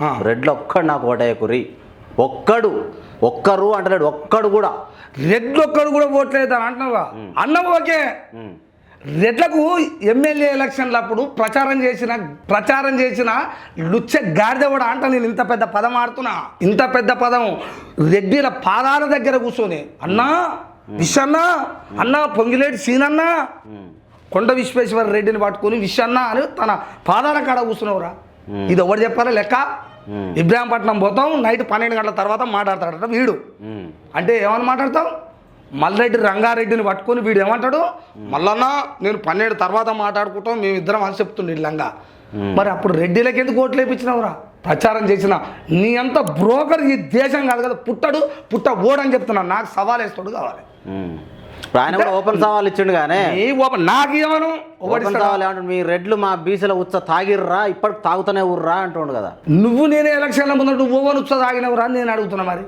రెడ్లు ఒక్కడు నాకు ఓటేయకురి ఒక్కడు ఒక్కరు అంటలేడు ఒక్కడు కూడా. రెడ్లు ఒక్కడు కూడా ఓట్లేదు అని అంటున్నావా అన్నావు ఓకే. రెడ్లకు ఎమ్మెల్యే ఎలక్షన్ల అప్పుడు ప్రచారం చేసిన ప్రచారం చేసిన లుచ్చ గాడిద కూడా అంట నేను ఇంత పెద్ద పదం ఆడుతున్నా. ఇంత పెద్ద పదం. రెడ్డిల పాదాల దగ్గర కూర్చొని అన్నా విషన్నా అన్నా పొంగిలేటి సీనన్నా. కొండ విశ్వేశ్వర రెడ్డిని పట్టుకొని విషన్నా అని తన పాదాల కాడ కూర్చున్నావురా. ఇది ఎవరు చెప్పారా లెక్క? ఉమ్. ఇబ్రాహీంపట్నం పోతాం నైట్ పన్నెండు గంటల తర్వాత మాట్లాడతాడట వీడు. ఉమ్. అంటే ఏమని మాట్లాడతావు మల్రెడ్డి రంగారెడ్డిని పట్టుకొని వీడు ఏమంటాడు? మల్లన్న నేను పన్నెండు తర్వాత మాట్లాడుకుంటాం మేమిద్దరం అని చెప్తుండే లంగా మరి అప్పుడు రెడ్డిలకి ఎందుకు ఓట్లు వేయించినావురా ప్రచారం చేసిన నీ అంత బ్రోకర్ ఈ దేశం కాదు కదా పుట్టడు పుట్ట ఓడని చెప్తున్నా. నాకు సవాల్ వేస్తాడు కావాలి ఆయన కూడా ఓపెన్ సవాల్ ఇచ్చిండు కానీ ఓపెన్ నాకు ఏమను ఓపెన్ సవాల్ ఏమంటాడు మీ రెడ్లు మా బీసీల ఉచ్చ తాగిర్రా ఇప్పటికి తాగుతూనే ఊర్రా అంటుండు కదా. నువ్వు నేనే ఎలక్షన్ల ముందు నువ్వు ఓవన్ ఉత్సవ తాగినవురా అని నేను అడుగుతున్నా మరి.